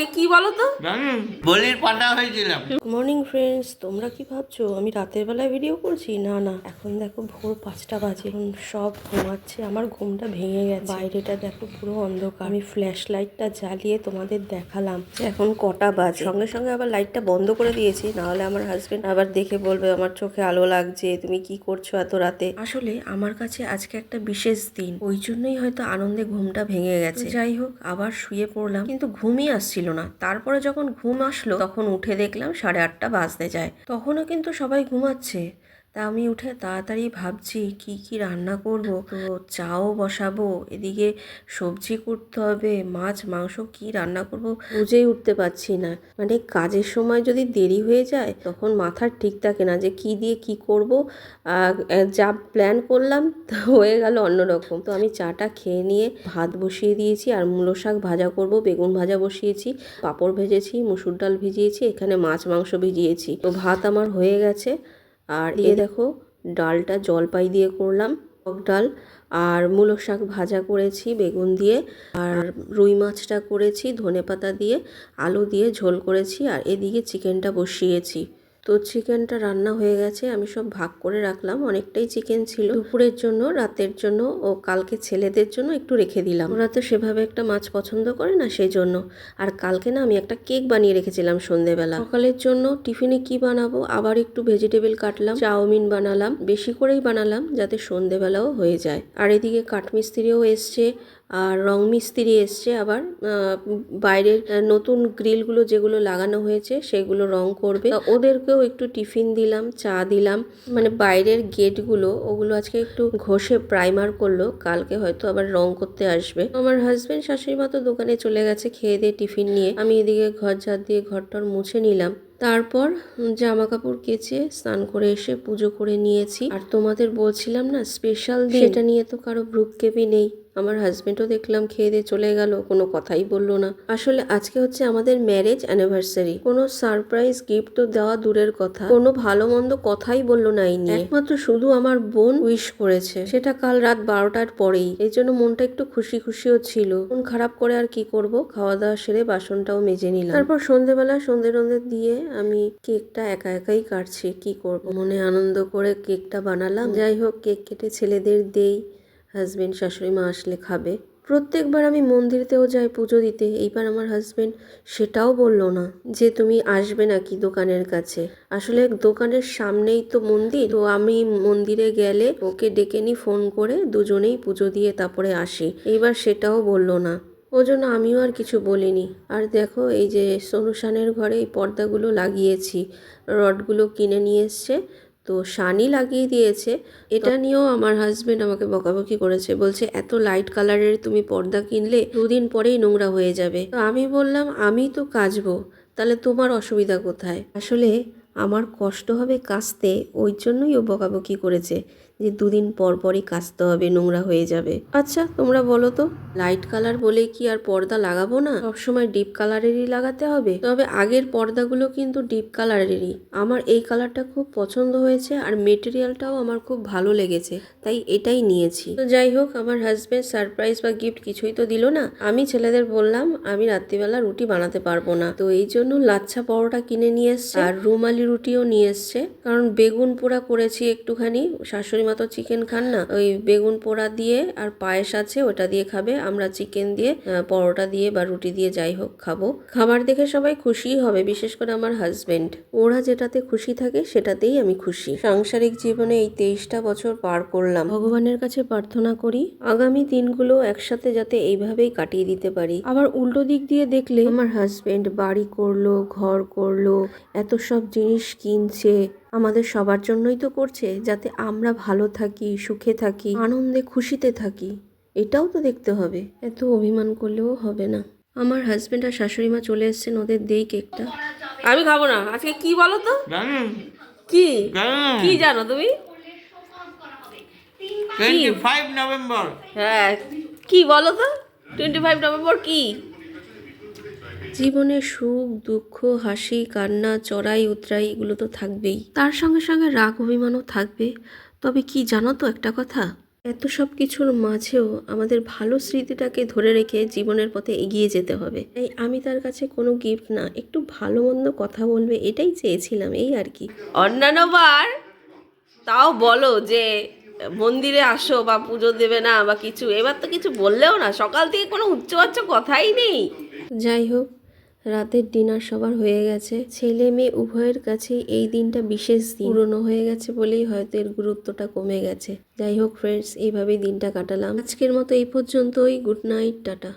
আজকে কি বলো তো বলির পাটা হয়েছিলাম। মর্নিং ফ্রেন্ডস তোমরা কি ভাবছ? আমি রাতের বেলায় ভিডিও করছি? না না। এখন দেখো ভোর পাঁচটা বাজে। এখন সব ঘুমাচ্ছে। আমার ঘুমটা ভেঙে গেছে। বাইরেটা দেখো পুরো অন্ধকার। আমি ফ্ল্যাশ লাইটটা জ্বালিয়ে তোমাদের দেখালাম এখন কটা বাজে। সঙ্গে সঙ্গে আবার লাইটটা বন্ধ করে দিয়েছি। নাহলে আমার হাজবেন্ড আবার দেখে বলবে আমার চোখে আলো লাগছে। তুমি কি করছ এত রাতে? আসলে আমার কাছে আজকে একটা বিশেষ দিন। ওই জন্যই হয়তো আনন্দে ঘুমটা ভেঙে গেছে। যাই হোক আবার শুয়ে পড়লাম। কিন্তু ঘুমই আসছিল না। তারপরে যখন ঘুম আসলো, তখন উঠে দেখলাম সাড়ে আটটা বাজতে যায়। তখনও কিন্তু সবাই ঘুমাচ্ছে। তা আমি উঠে তাড়াতাড়ি ভাবছি কি কি রান্না করব? তো চাও বসাবো? এদিকে সবজি করতে হবে মাছ মাংস কি রান্না করব? বুঝেই উঠতে পারছি না। মানে কাজের সময় যদি দেরি হয়ে যায় তখন মাথার ঠিক থাকে না যে কি দিয়ে কি করব। আর যা প্ল্যান করলাম তা হয়ে গেল অন্যরকম। তো আমি চাটা খেয়ে নিয়ে ভাত বসিয়ে দিয়েছি আর মূলো শাক ভাজা করব বেগুন ভাজা বসিয়েছি পাঁপড় ভেজেছি মুসুর ডাল ভিজিয়েছি এখানে মাছ মাংস ভিজিয়েছি। তো ভাত আমার হয়ে গেছে। আর এ দেখো ডালটা জলপাই দিয়ে করলাম টক ডাল আর মূলো শাক ভাজা করেছি বেগুন দিয়ে আর রুই মাছটা করেছি ধনে পাতা দিয়ে আলু দিয়ে ঝোল করেছি আর এদিকে চিকেনটা বসিয়েছি। তো চিকেনটা রান্না হয়ে গেছে, আমি সব ভাগ করে রাখলাম। অনেকটাই চিকেন ছিল। দুপুরের জন্য, রাতের জন্য ও কালকে ছেলেদের জন্য একটু রেখে দিলাম। ওরা তো সেভাবে একটা মাছ পছন্দ করে না সেই জন্য আর কালকে না আমি একটা কেক বানিয়ে রেখেছিলাম সন্ধেবেলা। সকালের জন্য টিফিনে কি বানাবো? আবার একটু ভেজিটেবল কাটলাম। চাউমিন বানালাম। বেশি করেই বানালাম যাতে সন্ধেবেলাও হয়ে যায়। আর এদিকে কাঠমিস্ত্রিও এসছে। আর রং মিস্ত্রি এসছে আবার বাইরের নতুন গ্রিলগুলো যেগুলো লাগানো হয়েছে সেগুলো রং করবে। ওদেরকেও একটু টিফিন দিলাম, চা দিলাম। মানে বাইরের গেটগুলো, ওগুলো আজকে একটু ঘষে প্রাইমার করল, কালকে হয়তো আবার রং করতে আসবে। আমার হাজবেন্ড শাশুড়ি মা তো দোকানে চলে গেছে, খেয়ে দিয়ে টিফিন নিয়ে। আমি এদিকে ঘর ঝাড় দিয়ে ঘরটর মুছে নিলাম। তারপর জামা কাপড় কেচে স্নান করে এসে পুজো করে নিয়েছি। আর তোমাদের বলছিলাম না স্পেশাল সেটা নিয়ে তো কারও ভ্রুক্ষেপই নেই। আমার হাজবেন্ডও দেখলাম খেয়ে দিয়ে চলে গেল, কোনো কথাই বলল না। আসলে আজকে হচ্ছে আমাদের ম্যারেজ অ্যানিভার্সারি কোনো সারপ্রাইজ গিফট তো দেওয়া দূরের কথা। কোনো ভালো মন্দ কথাই বলল না এই একমাত্র শুধু আমার বোন উইশ করেছে। সেটা কাল রাত বারোটার পরেই। এই জন্য মনটা একটু খুশি খুশিও ছিল। মন খারাপ করে আর কি করব? খাওয়া দাওয়া সেরে বাসনটাও মেজে নিলাম। তারপর সন্ধেবেলা সন্ধে টন্ধে দিয়ে আমি কেকটা একা একাই কাটছি। কি করব? মনে আনন্দ করে কেকটা বানালাম। যাই হোক, কেক কেটে ছেলেদের দেই। হাজবেন্ড, শাশুড়ি মা আসলে খাবে। প্রত্যেকবার আমি মন্দিরেতেও যাই পুজো দিতে। এইবার আমার হাজবেন্ড সেটাও বলল না যে, তুমি আসবে নাকি দোকানের কাছে? আসলে দোকানের সামনেই তো মন্দির। তো আমি মন্দিরে গেলে ওকে ডেকে নি ফোন করে দুজনেই পুজো দিয়ে তারপরে আসি। এইবার সেটাও বলল না। ওই জন্য আমিও আর কিছু বলিনি। আর দেখো, এই যে সনুশানের ঘরে এই পর্দাগুলো লাগিয়েছি। রডগুলো কিনে নিয়ে এসছে। তো শানি লাগিয়ে দিয়েছে। এটা নিয়েও আমার হাজবেন্ড আমাকে বকাবকি করেছে। বলছে, এত লাইট কালারের তুমি পর্দা কিনলে দুদিন পরেই নোংরা হয়ে যাবে। তো আমি বললাম, আমি তো কাচবো, তাহলে তোমার অসুবিধা কোথায়? আসলে আমার কষ্ট হবে কাচতে, ওই জন্যই ও বকাবকি করেছে। যে দুদিন পর পরই কাচতে হবে, নোংরা হয়ে যাবে। আচ্ছা তোমরা বলো তো লাইট কালার বলে কি আর পর্দা লাগাবো না? সবসময় ডিপ কালারেরই লাগাতে হবে? তবে আগের পর্দাগুলো কিন্তু ডিপ কালারেরই আমার এই কালারটা খুব পছন্দ হয়েছে আর মেটেরিয়ালটাও আমার খুব ভালো লেগেছে, তাই এটাই নিয়েছি। তো যাই হোক, আমার হাজবেন্ড সারপ্রাইজ বা গিফট কিছুই তো দিল না। আমি ছেলেদের বললাম, আমি রাত্রিবেলা রুটি বানাতে পারব না। তো এই জন্য লাচ্ছা পরোটা কিনে নিয়ে এসছে আর রুমালি রুটিও নিয়ে এসছে। কারণ বেগুন পোড়া করেছি একটুখানি, শাশুড়ি মা তো চিকেন খান না, ওই বেগুন পোড়া দিয়ে আর পায়েস আছে, ওটা দিয়ে খাবে। আমরা চিকেন দিয়ে পরোটা দিয়ে বা রুটি দিয়ে যাই হোক খাব। খাবার দেখে সবাই খুশিই হবে, বিশেষ করে আমার হাজবেন্ড ওরা যেটাতে খুশি থাকে, সেটাতেই আমি খুশি। সাংসারিক জীবনে এই তেইশটা বছর পার করলাম। ভগবানের কাছে প্রার্থনা করি, আগামী দিনগুলো একসাথে যাতে এইভাবেই কাটিয়ে দিতে পারি। আবার উল্টো দিক দিয়ে দেখলে, আমার হাজবেন্ড বাড়ি করল, ঘর করল, এত সব জিনিস কিনছে আমাদের সবার জন্যই তো করছে যাতে আমরা ভালো থাকি সুখে থাকি আনন্দে খুশিতে থাকি। এটাও তো দেখতে হবে। এত অভিমান করলেও হবে না। আমার হাজবেন্ড আর শাশুড়ি মা চলে এসেছেন ওদের দেই কেকটা। আমি খাব না। আজকে কি বলো তো? কি? কি জানো তুমি? টোয়েন্টি ফাইভ নভেম্বর হ্যাঁ। কি বলো তো? টোয়েন্টি ফাইভ নভেম্বর কি? জীবনে সুখ দুঃখ হাসি কান্না চড়াই উতরাই এগুলো তো থাকবেই। তার সঙ্গে সঙ্গে রাগ অভিমানও থাকবে। তবে কি জানো তো একটা কথা? এত সব কিছুর মাঝেও আমাদের ভালো স্মৃতিটাকে ধরে রেখে জীবনের পথে এগিয়ে যেতে হবে। তাই আমি তার কাছে কোনো গিফট না একটু ভালো মন্দ কথা বলবে এটাই চেয়েছিলাম এই আর কি। অন্যান্য বার তাও বলো যে মন্দিরে আসো বা পুজো দেবে না বা কিছু এবার তো কিছু বললেও না সকাল থেকে কোনো উচ্চ উচ্চবাচ্চ কথাই নেই। যাই হোক রাতের ডিনার সবার হয়ে গেছে। ছেলে মেয়ে উভয়ের কাছে এই দিনটা বিশেষ দিন। পুরনো হয়ে গেছে বলেই হয়তো এর গুরুত্বটা কমে গেছে। যাই হোক ফ্রেন্ডস এইভাবেই দিনটা কাটালাম। আজকের মতো এই পর্যন্তই। Good night tata.